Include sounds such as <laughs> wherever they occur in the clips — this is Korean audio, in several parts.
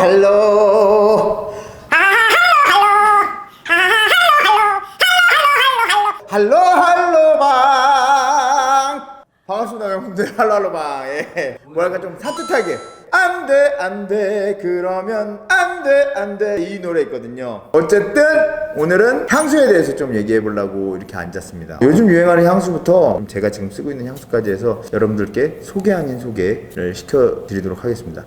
할로 할로 할로방 반갑습니다 여러분들 할로 할로방 예. 뭐랄까 좀 산뜻하게 안돼 안돼 그러면 안돼 안돼 이 노래 있거든요 어쨌든 오늘은 향수에 대해서 좀 얘기해 보려고 이렇게 앉았습니다 요즘 유행하는 향수부터 제가 지금 쓰고 있는 향수까지 해서 여러분들께 소개 아닌 소개를 시켜 드리도록 하겠습니다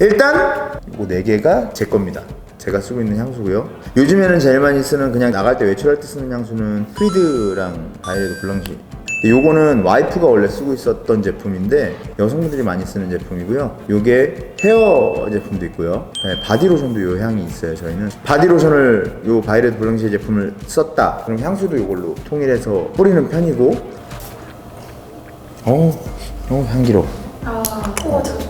일단 이거 네 개가 제 겁니다. 제가 쓰고 있는 향수고요. 요즘에는 제일 많이 쓰는 그냥 나갈 때 외출할 때 쓰는 향수는 프리드랑 바이레드 블랑시. 요거는 와이프가 원래 쓰고 있었던 제품인데 여성분들이 많이 쓰는 제품이고요. 요게 헤어 제품도 있고요. 네, 바디로션도 요 향이 있어요. 저희는 바디로션을 요 바이레드 블랑시 제품을 썼다. 그럼 향수도 요걸로 통일해서 뿌리는 편이고. 어, 어 향기로워.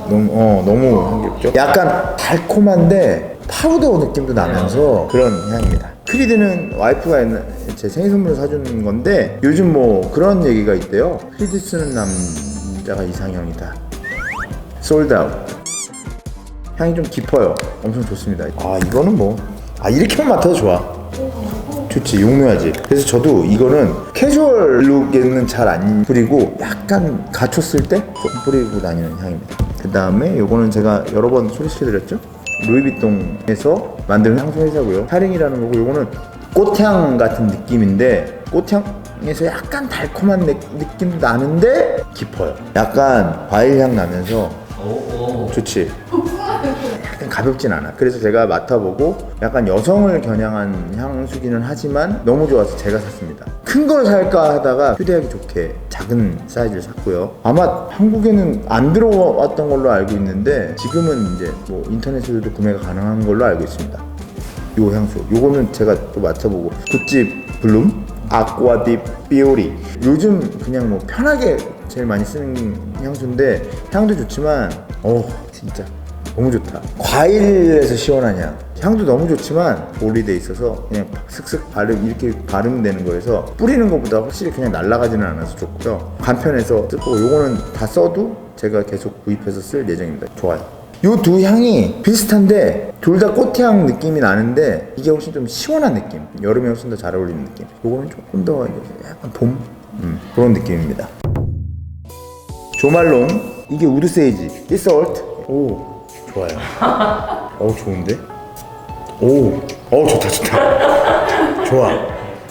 너무 어 너무 향기롭죠. 약간 달콤한데 파우더 느낌도 나면서 그런 향입니다. 크리드는 와이프가 제 생일 선물로 사준 건데 요즘 뭐 그런 얘기가 있대요. 크리드 쓰는 남자가 이상형이다. 솔드아웃. 향이 좀 깊어요. 엄청 좋습니다. 아 이거는 뭐 아 이렇게만 맡아도 좋아. 좋지 용묘하지. 그래서 저도 이거는 캐주얼 룩에는 잘 안 뿌리고 약간 갖췄을 때 뿌리고 다니는 향입니다. 그 다음에 요거는 제가 여러 번 소개시켜드렸죠? 루이비통에서 만드는 향수 회사고요. 타링이라는 거고 요거는 꽃향 같은 느낌인데 꽃향에서 약간 달콤한 느- 느낌도 나는데 깊어요. 약간 과일향 나면서 좋지 가볍진 않아. 그래서 제가 맡아보고 약간 여성을 겨냥한 향수기는 하지만 너무 좋아서 제가 샀습니다. 큰 걸 살까 하다가 휴대하기 좋게 작은 사이즈를 샀고요. 아마 한국에는 안 들어왔던 걸로 알고 있는데 지금은 이제 뭐 인터넷에서도 구매가 가능한 걸로 알고 있습니다. 요 향수. 요거는 제가 또 맡아보고 구찌 블룸 아쿠아디 비오리. 요즘 그냥 뭐 편하게 제일 많이 쓰는 향수인데 향도 좋지만 어 진짜 너무 좋다. 과일에서 시원한 향. 향도 너무 좋지만 올리돼 있어서 그냥 슥슥 바르 이렇게 바르면 되는 거여서 뿌리는 것보다 확실히 그냥 날아가지는 않아서 좋고요. 간편해서 쓰고 요거는 다 써도 제가 계속 구입해서 쓸 예정입니다. 좋아요. 요 두 향이 비슷한데 둘 다 꽃향 느낌이 나는데 이게 훨씬 좀 시원한 느낌 여름에 훨씬 더 잘 어울리는 느낌 요거는 조금 더 약간 봄 음, 그런 느낌입니다 조말론 이게 우드 세이지 이솔트 오 좋아요. <laughs> 어 좋은데? 오어 좋다 좋다. <laughs> 좋아.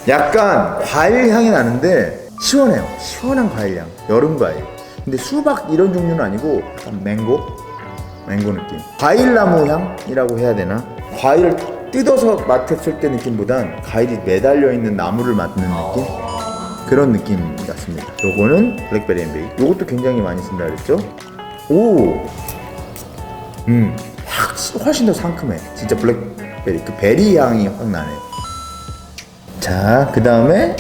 약간 과일 향이 나는데 시원해요. 시원한 과일 향. 여름 과일. 근데 수박 이런 종류는 아니고 약간 맹고? 맹고 느낌. 과일 나무 향이라고 해야 되나? 과일을 뜯어서 맡았을 때 느낌보단 과일이 매달려 있는 나무를 맡는 느낌? 그런 느낌 같습니다. 요거는 블랙베리 앤베이 요것도 굉장히 많이 쓴다 그랬죠? 오 음, 확, 훨씬 더 상큼해. 진짜 블랙베리. 그 베리 향이 확 나네. 자, 그 다음에,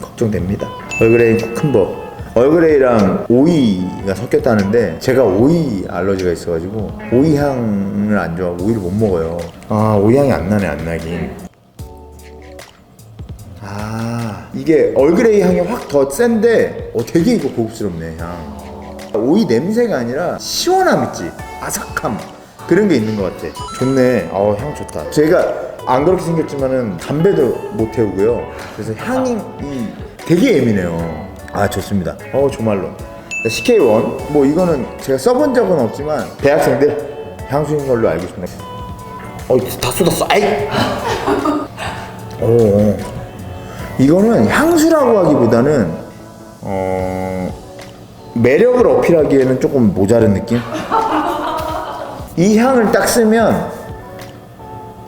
걱정됩니다. 얼그레이 쿠큰버. 얼그레이랑 오이가 섞였다는데, 제가 오이 알러지가 있어가지고, 오이 향을 안 좋아하고, 오이를 못 먹어요. 아, 오이 향이 안 나네, 안 나긴. 아, 이게 얼그레이 향이 확 더 센데, 어, 되게 이거 고급스럽네, 향. 오이 냄새가 아니라 시원함 있지? 아삭함. 그런 게 있는 것 같아. 좋네. 어향 좋다. 제가 안 그렇게 생겼지만은 담배도 못 태우고요. 그래서 향이 이 되게 예민해요. 아 좋습니다. 어 조말론 CK1 뭐 이거는 제가 써본 적은 없지만 대학생들 향수인 걸로 알고 있습니다. 어다 쏟았어. 아이! 어. 이거는 향수라고 하기보다는 어 매력을 어필하기에는 조금 모자른 느낌? 이 향을 딱 쓰면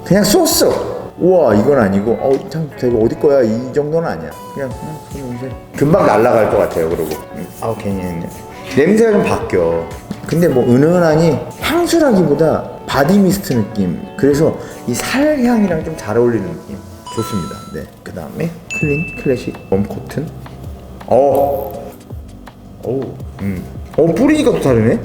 그냥 쏘어 우와 이건 아니고 어참 되게 어디 거야? 이 정도는 아니야. 그냥 음, 금방 날아갈 것 같아요 그러고. 음, 아우 괜히. 냄새가 좀 바뀌어. 근데 뭐 은은하니 향수라기보다 바디 미스트 느낌. 그래서 이 살향이랑 좀 잘 어울리는 느낌. 좋습니다. 네그 다음에 클린 클래식 웜 코튼. 어 오, 음. 어 뿌리니까 또 다르네.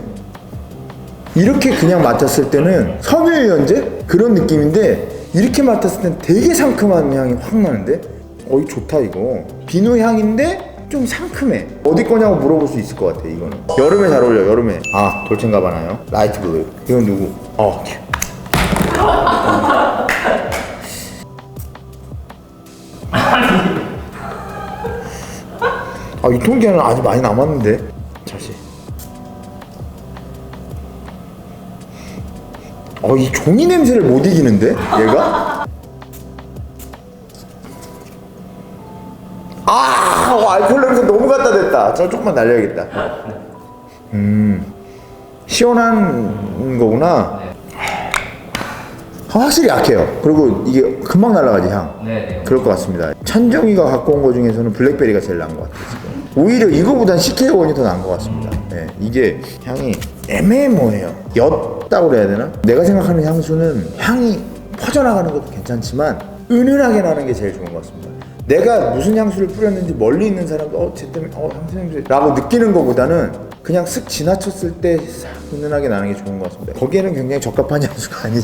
이렇게 그냥 맡았을 때는 섬유유연제? 그런 느낌인데 이렇게 맡았을 땐 되게 상큼한 향이 확 나는데, 어이 좋다 이거. 비누 향인데 좀 상큼해. 어디 거냐고 물어볼 수 있을 것 같아 이거는. 여름에 잘 어울려 여름에. 아 돌첸 가바나요? 라이트 블루. 이건 누구? 어 아, 유통기한은 아직 많이 남았는데. 다시. 어, 이 종이 냄새를 못 이기는데? 얘가? 아, 어, 알코올 냄새 너무 갖다 댔다. 저 조금만 날려야겠다. 음, 시원한 거구나. 아, 확실히 약해요. 그리고 이게 금방 날아가지, 향. 네네. 그럴 것 같습니다. 찬정이가 갖고 온 거 중에서는 블랙베리가 제일 나은 것 같아요. 지금. 오히려 이거보단 CK1이 더 나은 것 같습니다. 네, 이게 향이 애매모호해요. 옅다고 그래야 되나? 내가 생각하는 향수는 향이 퍼져나가는 것도 괜찮지만 은은하게 나는 게 제일 좋은 것 같습니다. 내가 무슨 향수를 뿌렸는지 멀리 있는 사람도 어, 쟤 때문에 어, 향수 냄새 라고 느끼는 것보다는 그냥 슥 지나쳤을 때 싹 은은하게 나는 게 좋은 것 같습니다. 거기에는 굉장히 적합한 향수가 아니 <laughs>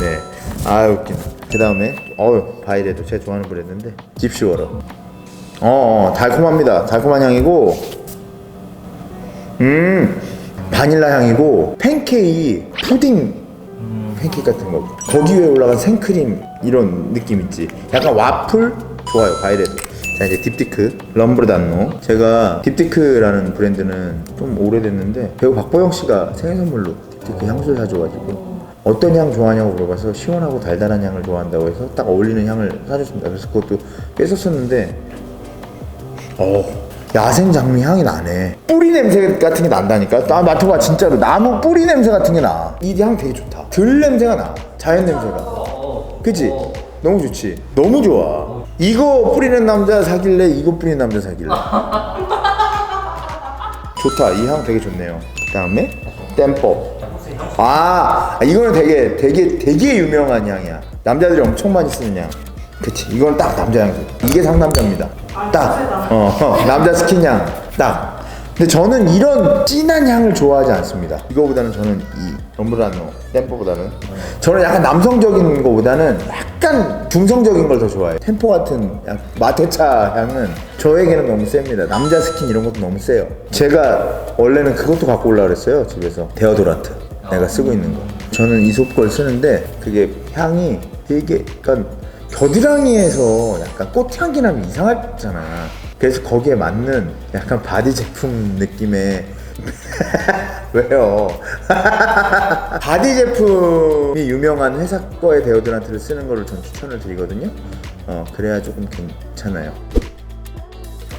네. 아 웃긴다. 그 다음에 어우 바이레도 제가 좋아하는 브랜드인데 집시워러. 어, 어 달콤합니다. 달콤한 향이고 음 바닐라 향이고 팬케이크 푸딩 팬케이크 같은 거. 거기 위에 올라간 생크림 이런 느낌 있지? 약간 와플? 좋아요 바이레드 자 이제 딥티크 럼브르단노. 제가 딥티크라는 브랜드는 좀 오래됐는데 배우 박보영 씨가 생일 선물로 딥티크 향수를 사줘가지고 어떤 향 좋아하냐고 물어봐서 시원하고 달달한 향을 좋아한다고 해서 딱 어울리는 향을 사줬습니다. 그래서 그것도 꽤 썼었는데 어 야생 장미 향이 나네. 뿌리 냄새 같은 게 난다니까? 나 맡아봐 진짜로. 나무 뿌리 냄새 같은 게 나. 이 향 되게 좋다. 들 냄새가 나. 자연 냄새가. 그치? 너무 좋지? 너무 좋아. 이거 뿌리는 남자 사귈래? 이거 뿌리는 남자 사귈래? 좋다. 이 향 되게 좋네요. 그 다음에 땜뽀 아 이거는 되게 되게 되게 유명한 향이야. 남자들이 엄청 많이 쓰는 향. 그치 이건 딱 남자 향수 이게 상남자입니다. 딱. 어, 어, 남자 스킨 향. 딱. 근데 저는 이런 진한 향을 좋아하지 않습니다. 이거보다는 저는 이 럼브라노 템포보다는. 저는 약간 남성적인 거보다는 약간 중성적인 걸 더 좋아해요. 템포 같은 약- 마테차 향은 저에게는 너무 셉니다. 남자 스킨 이런 것도 너무 세요. 제가 원래는 그것도 갖고 올라 그랬어요 집에서. 데오도란트 내가 쓰고 있는 거 저는 이솝 걸 쓰는데 그게 향이 되게 약간 겨드랑이에서 약간 꽃향기 나면 이상하잖아. 그래서 거기에 맞는 약간 바디 제품 느낌의 <laughs> 왜요? <laughs> 바디 제품이 유명한 회사 거의 데오드란트를 쓰는 거를 전 추천을 드리거든요. 어 그래야 조금 괜찮아요.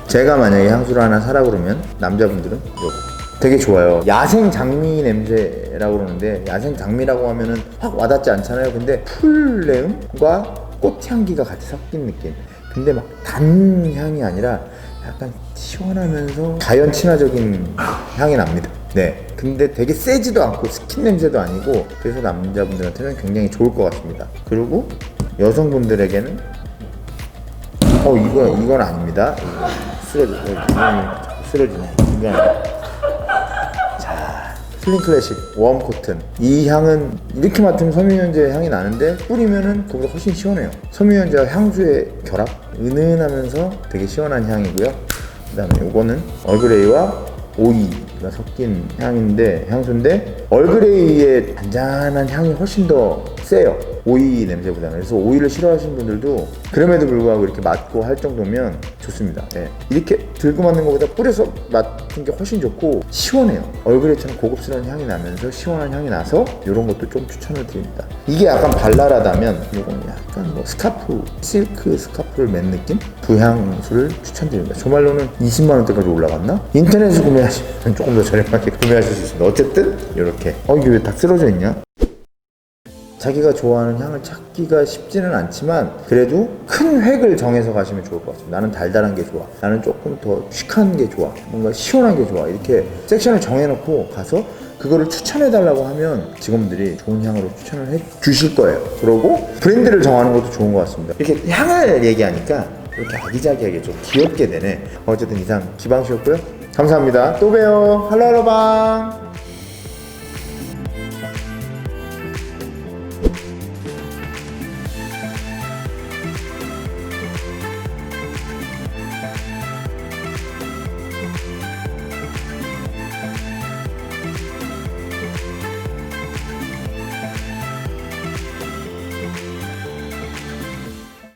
제가 만약에 향수를 하나 사라 그러면 남자분들은 이거 되게 좋아요. 야생 장미 냄새라고 그러는데 야생 장미라고 하면은 확 와닿지 않잖아요. 근데 풀내음과 꽃향기가 같이 섞인 느낌. 근데 막 단 향이 아니라 약간 시원하면서 자연 친화적인 향이 납니다. 네. 근데 되게 세지도 않고 스킨 냄새도 아니고 그래서 남자분들한테는 굉장히 좋을 것 같습니다. 그리고 여성분들에게는 어 이거 이건 아닙니다. 이건 쓰러지네. 이게 아니라. 자 클린 클래식 웜 코튼 이 향은 이렇게 맡으면 섬유유연제 향이 나는데 뿌리면은 그보다 훨씬 시원해요. 섬유유연제와 향수의 결합 은은하면서 되게 시원한 향이고요. 그 다음에 이거는 얼그레이와 오이가 섞인 향인데 향수인데 얼그레이의 잔잔한 향이 훨씬 더 세요. 오이 냄새보다는 그래서 오이를 싫어하시는 분들도 그럼에도 불구하고 이렇게 맡고 할 정도면 좋습니다. 예. 이렇게 들고 맡는 것보다 뿌려서 맡은 게 훨씬 좋고 시원해요. 얼그레이처럼 고급스러운 향이 나면서 시원한 향이 나서 이런 것도 좀 추천을 드립니다. 이게 약간 발랄하다면 이건 약간 뭐 스카프, 실크 스카프를 맨 느낌? 부향수를 추천드립니다. 조말로는 20만 원대까지 올라갔나? 인터넷에서 구매하시면 조금 더 저렴하게 구매하실 수 있습니다. 어쨌든 이렇게 어 이게 왜 다 쓰러져 있냐? 자기가 좋아하는 향을 찾기가 쉽지는 않지만 그래도 큰 획을 정해서 가시면 좋을 것 같습니다. 나는 달달한 게 좋아. 나는 조금 더 시크한 게 좋아. 뭔가 시원한 게 좋아. 이렇게 섹션을 정해놓고 가서 그거를 추천해달라고 하면 직원들이 좋은 향으로 추천을 해 주실 거예요. 그러고 브랜드를 정하는 것도 좋은 것 같습니다. 이렇게 향을 얘기하니까 이렇게 아기자기하게 좀 귀엽게 되네. 어쨌든 이상 기방시였고요. 감사합니다. 또 봬요. 할로할로방.